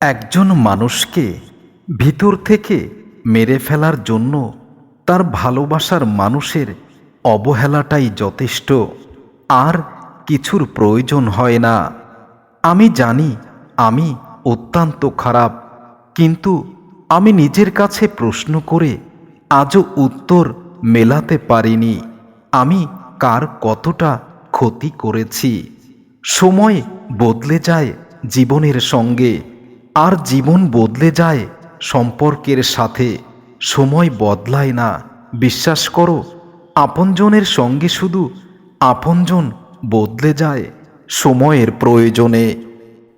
একজন মানুষকে ভিতর থেকে মেরে ফেলার জন্য তার ভালোবাসার মানুষের অবহেলাটাই যথেষ্ট, আর কিছুর প্রয়োজন হয় না। আমি জানি আমি অত্যন্ত খারাপ, কিন্তু আমি নিজের কাছে প্রশ্ন করে আজও উত্তর মেলাতে পারিনি। আমি কার কতটা ক্ষতি করেছি? সময় বদলে যায় জীবনের সঙ্গে। আর জীবন বদলে যায় সম্পর্কের সাথে। সময় বদলায় না। বিশ্বাস করো, আপনজনের সঙ্গে শুধু আপনজন বদলে যায় সময়ের প্রয়োজনে।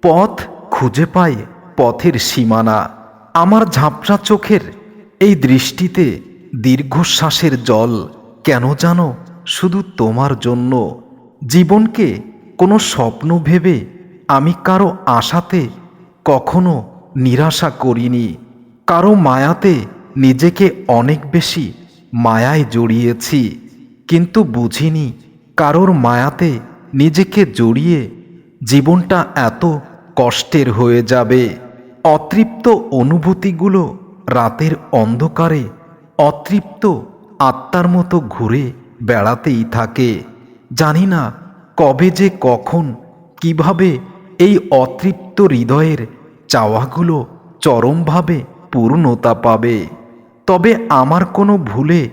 পথ খুঁজে পায় পথের সীমানা। আমার ঝাপসা চোখের এই দৃষ্টিতে দীর্ঘশ্বাসের জল। কেন জানো, শুধু তোমার জন্য। জীবনকে কোনো স্বপ্ন ভেবে আমি কারও আশাতে কখনো নিরাশা করিনি। কারও মায়াতে নিজেকে অনেক বেশি মায়ায় জড়িয়েছি, কিন্তু বুঝিনি কারোর মায়াতে নিজেকে জড়িয়ে জীবনটা এত কষ্টের হয়ে যাবে। অতৃপ্ত অনুভূতিগুলো রাতের অন্ধকারে অতৃপ্ত আত্মার মতো ঘুরে বেড়াতেই থাকে। জানি না কবে যে কখন, কীভাবে এই অতৃপ্ত হৃদয়ের চাওয়াগুলো চরমভাবে পূর্ণতা পাবে। তবে আমার কোনো ভুলে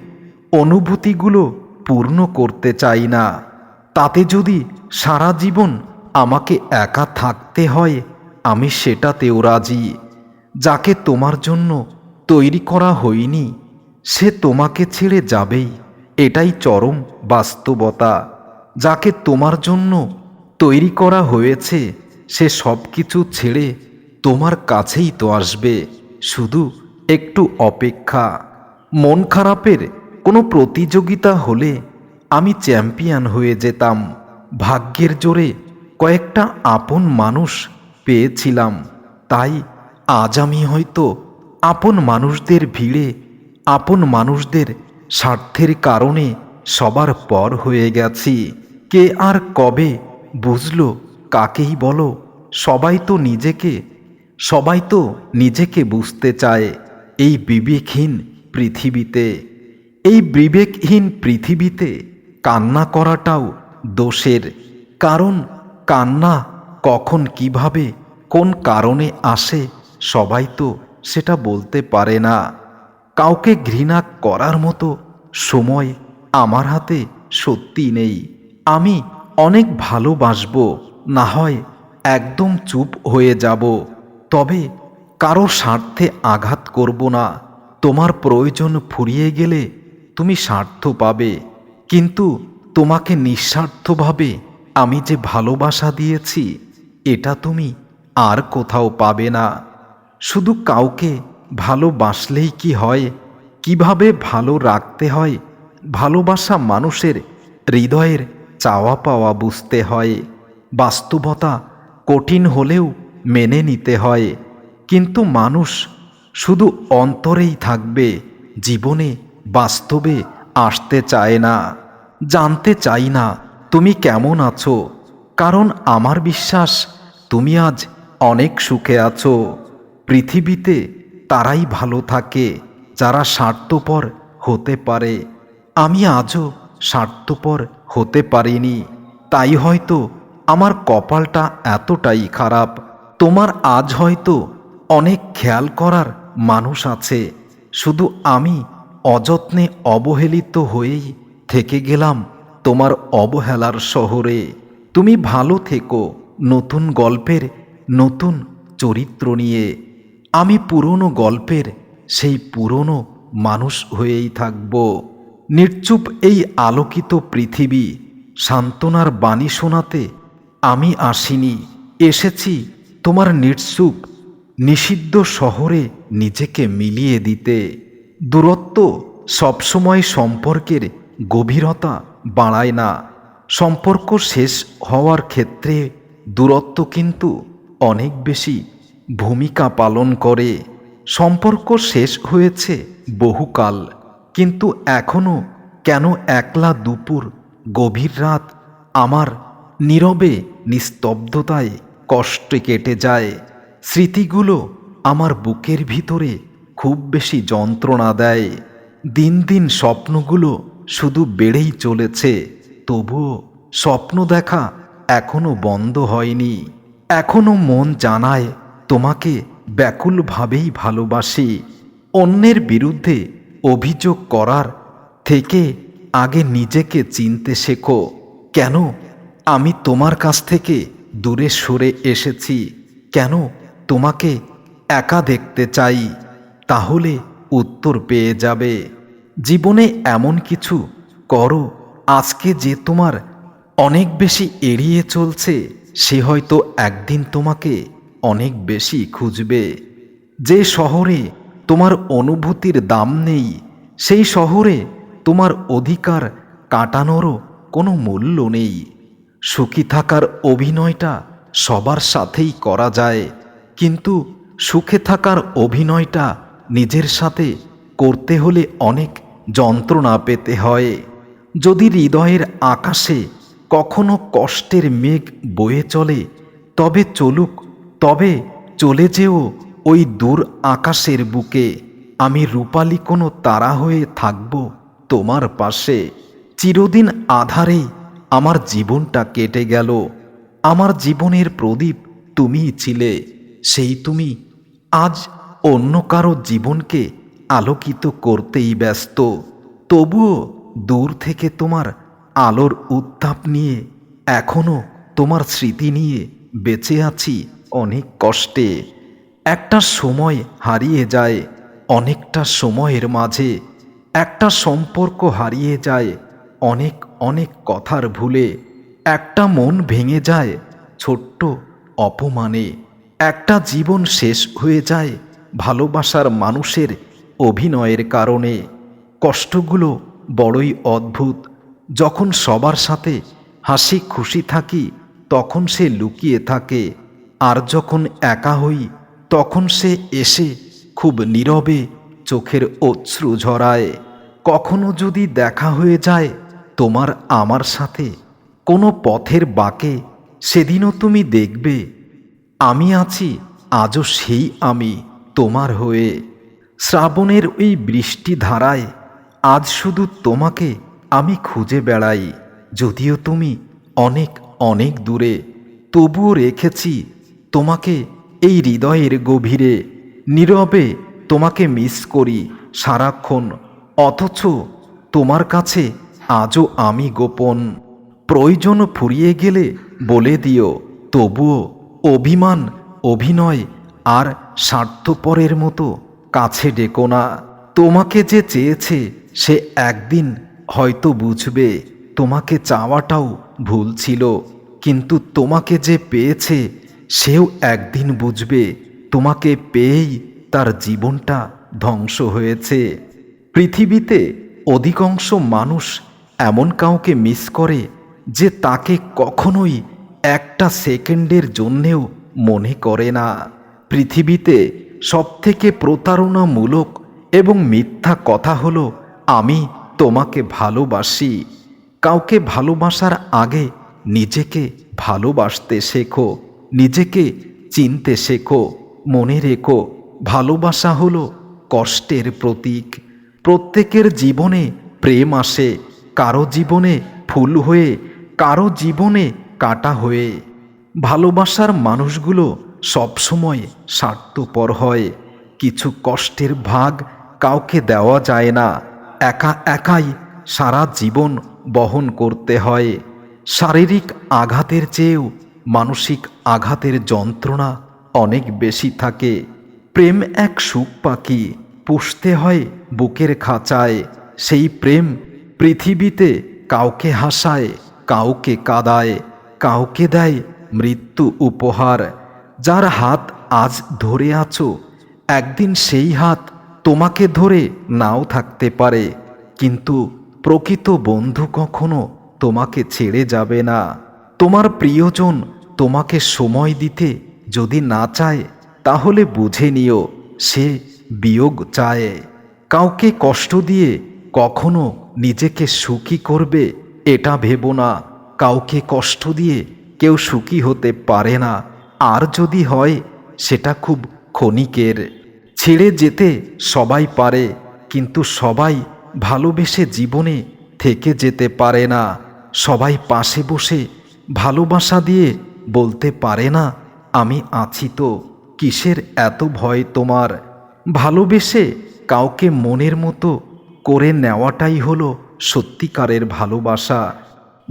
অনুভূতিগুলো পূর্ণ করতে চাই না। তাতে যদি সারা জীবন আমাকে একা থাকতে হয়, আমি সেটাতেও রাজি। যাকে তোমার জন্য তৈরি করা হয়নি, সে তোমাকে ছেড়ে যাবেই। এটাই চরম বাস্তবতা। যাকে তোমার জন্য তৈরি করা হয়েছে সে সব কিছু ছেড়ে তোমার কাছেই তো আসবে। শুধু একটু অপেক্ষা। মন খারাপের কোনো প্রতিযোগিতা হলে আমি চ্যাম্পিয়ন হয়ে যেতাম। ভাগ্যের জোরে কয়েকটা আপন মানুষ পেয়েছিলাম। তাই আজ আমি হয়তো আপন মানুষদের ভিড়ে, আপন মানুষদের স্বার্থের কারণে সবার পর হয়ে গেছি। কে আর কবে বুঝলো, কাকেই বলো? সবাই তো নিজেকে, সবাই তো নিজেকে বুঝতে চায় এই বিবেকহীন পৃথিবীতে। এই বিবেকহীন পৃথিবীতে কান্না করাটাও দোষের, কারণ কান্না কখন কীভাবে, কোন কারণে আসে সবাই তো সেটা বলতে পারে না। কাউকে ঘৃণা করার মতো সময় আমার হাতে সত্যি নেই। আমি অনেক ভালোবাসবো, না হয় একদম চুপ হয়ে যাব। তবে কারও স্বার্থে আঘাত করব না। তোমার প্রয়োজন ফুরিয়ে গেলে তুমি স্বার্থ পাবে। কিন্তু তোমাকে নিঃস্বার্থভাবে আমি যে ভালোবাসা দিয়েছি, এটা তুমি আর কোথাও পাবে না। শুধু কাউকে ভালোবাসলেই কি হয়? কীভাবে ভালো রাখতে হয়? ভালোবাসা মানুষের হৃদয়ের চাওয়া পাওয়া বুঝতে হয়। বাস্তবতা কঠিন হলেও মেনে নিতে হয়। কিন্তু মানুষ শুধু অন্তরেই থাকবে, জীবনে বাস্তবে আসতে চায় না। জানতে চাই না, তুমি কেমন আছো? কারণ আমার বিশ্বাস, তুমি আজ অনেক সুখে আছো। পৃথিবীতে তারাই ভালো থাকে, যারা স্বার্থপর হতে পারে। আমি আজও স্বার্থপর হতে পারিনি। তাই হয়তো আমার কপালটা এতটাই খারাপ। তোমার আজ হয়তো অনেক খেয়াল করার মানুষ আছে। শুধু আমি অযত্নে অবহেলিত হয়েই থেকে গেলাম তোমার অবহেলার শহরে। তুমি ভালো থেকো নতুন গল্পের নতুন চরিত্র নিয়ে। আমি পুরনো গল্পের সেই পুরনো মানুষ হয়েই থাকব। নির্চুপ এই আলোকিত পৃথিবী, সান্ত্বনার বাণী শোনাতে আমি আসিনি, এসেছি তোমার নির্চুপ নিষিদ্ধ শহরে নিজেকে মিলিয়ে দিতে। দূরত্ব সবসময় সম্পর্কের গভীরতা বাড়ায় না। সম্পর্ক শেষ হওয়ার ক্ষেত্রে দূরত্ব কিন্তু অনেক বেশি ভূমিকা পালন করে। সম্পর্ক শেষ হয়েছে বহুকাল, কিন্তু এখনও কেন একলা দুপুর গভীর রাত আমার নীরবে নিস্তব্ধতায় কষ্টে কেটে যায়। স্মৃতিগুলো আমার বুকের ভিতরে খুব বেশি যন্ত্রণা দেয়। দিন দিন স্বপ্নগুলো শুধু বেড়েই চলেছে, তবুও স্বপ্ন দেখা এখনও বন্ধ হয়নি। এখনও মন জানায়, তোমাকে ব্যাকুলভাবেই ভালোবাসি। অন্যের বিরুদ্ধে অভিযোগ করার থেকে আগে নিজেকে চিনতে শেখো। কেন আমি তোমার কাছ থেকে দূরে সরে এসেছি। কেন? তোমাকে একা দেখতে চাই, তাহলে উত্তর পেয়ে যাবে। জীবনে এমন কিছু করো, আজকে যে তোমার অনেক বেশি এড়িয়ে চলছে, সে হয়তো একদিন তোমাকে অনেক বেশি খুঁজবে। যে শহরে তোমার অনুভূতির দাম নেই, সেই শহরে তোমার অধিকার কাটানোরও কোনো মূল্য নেই। সুখী থাকার অভিনয়টা সবার সাথেই করা যায়, কিন্তু সুখে থাকার অভিনয়টা নিজের সাথে করতে হলে অনেক যন্ত্রণা পেতে হয়। যদি হৃদয়ের আকাশে কখনো কষ্টের মেঘ বয়ে চলে, তবে চলুক, তবে চলে যেও ওই দূর আকাশের বুকে। আমি রূপালী কোনো তারা হয়ে থাকব তোমার পাশে। চিরদিন আধারে আমার জীবনটা কেটে গেল। আমার জীবনের প্রদীপ তুমিই ছিলে, সেই তুমি আজ অন্য কারও জীবনকে আলোকিত করতেই ব্যস্ত। তবুও দূর থেকে তোমার আলোর উত্তাপ নিয়ে এখনও তোমার স্মৃতি নিয়ে বেঁচে আছি অনেক কষ্টে। একটা সময় হারিয়ে যায় অনেকটা সময়ের মাঝে, একটা সম্পর্ক হারিয়ে যায় অনেক অনেক কথার ভুলে একটা মন ভেঙে যায় ছোট্ট অপমানে। একটা জীবন শেষ হয়ে যায় ভালোবাসার মানুষের অভিনয়ের কারণে। কষ্টগুলো বড়ই অদ্ভুত। যখন সবার সাথে হাসি খুশি থাকি, তখন সে লুকিয়ে থাকে। আর যখন একা হই, তখন সে এসে খুব নীরবে চোখের অশ্রু ঝরায়। কখনো যদি দেখা হয়ে যায় তোমার আমার সাথে কোনো পথের বাঁকে সেদিনও তুমি দেখবে। আমি আছি, আজও সেই আমি তোমার হয়ে। শ্রাবণের ওই বৃষ্টি ধারায় আজ শুধু তোমাকে আমি খুঁজে বেড়াই। যদিও তুমি অনেক অনেক দূরে, তবুও রেখেছি তোমাকে এই হৃদয়ের গভীরে। নীরবে তোমাকে মিস করি সারাক্ষণ, অথচ তোমার কাছে আজও আমি গোপন। প্রয়োজন ফুরিয়ে গেলে বলে দিও, তবুও অভিমান, অভিনয় আর স্বার্থপরের মতো কাছে ডেকো না। তোমাকে যে চেয়েছে সে একদিন হয়তো বুঝবে, তোমাকে চাওয়াটাও ভুল ছিল। কিন্তু তোমাকে যে পেয়েছে সেও একদিন বুঝবে, তোমাকে পেয়েই তার জীবনটা ধ্বংস হয়েছে। পৃথিবীতে অধিকাংশ মানুষ এমন কাউকে মিস করে যে তাকে কখনোই একটা সেকেন্ডের জন্যেও মনে করে না। পৃথিবীতে সবথেকে প্রতারণামূলক এবং মিথ্যা কথা হলো, আমি তোমাকে ভালোবাসি। কাউকে ভালোবাসার আগে নিজেকে ভালোবাসতে শেখো, নিজেকে চিনতে শেখো, মনে রেখো, ভালোবাসা হলো কষ্টের প্রতীক। প্রত্যেকের জীবনে প্রেম আসে কারও জীবনে ফুল হয়ে, কারও জীবনে কাটা হয়ে। ভালোবাসার মানুষগুলো সবসময় স্বার্থপর হয়। কিছু কষ্টের ভাগ কাউকে দেওয়া যায় না। একা একাই সারা জীবন বহন করতে হয়। শারীরিক আঘাতের চেয়েও মানসিক আঘাতের যন্ত্রণা অনেক বেশি থাকে। প্রেম এক সুখ পাখি, পুষতে হয় বুকের খাঁচায়। সেই প্রেম পৃথিবীতে কাউকে হাসায়, কাউকে কাদায়, কাউকে দেয় মৃত্যু উপহার। যার হাত আজ ধরে আছো, একদিন সেই হাত তোমাকে ধরে নাও থাকতে পারে। কিন্তু প্রকৃত বন্ধু কখনো তোমাকে ছেড়ে যাবে না। তোমার প্রিয়জন তোমাকে সময় দিতে যদি না চায়, তাহলে বুঝে নিও, সে বিয়োগ চায়। কাউকে কষ্ট দিয়ে কখনো নিজেকে সুখী করবে, এটা ভেবো না। কাউকে কষ্ট দিয়ে কেউ সুখী হতে পারে না। আর যদি হয়, সেটা খুব ক্ষণিকের। ছেড়ে যেতে সবাই পারে, কিন্তু সবাই ভালোবেসে জীবনে থেকে যেতে পারে না। সবাই পাশে বসে ভালোবাসা দিয়ে বলতে পারে না, আমি আছি তো, কিসের এত ভয় তোমার? ভালোবেসে কাউকে মনের মতো করে নেওয়াটাই হলো সত্যিকারের ভালোবাসা।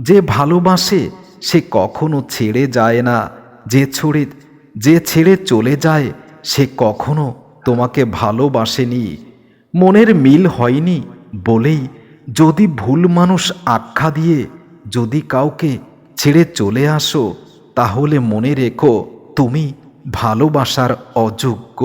যে ভালোবাসে, সে কখনো ছেড়ে যায় না। যে ছড়ে, যে ছেড়ে চলে যায়, সে কখনো তোমাকে ভালোবাসেনি। মনের মিল হয়নি বলেই যদি ভুল মানুষ আখ্যা দিয়ে যদি কাউকে ছেড়ে চলে আসো, তাহলে মনে রেখো তুমি ভালোবাসার অযোগ্য।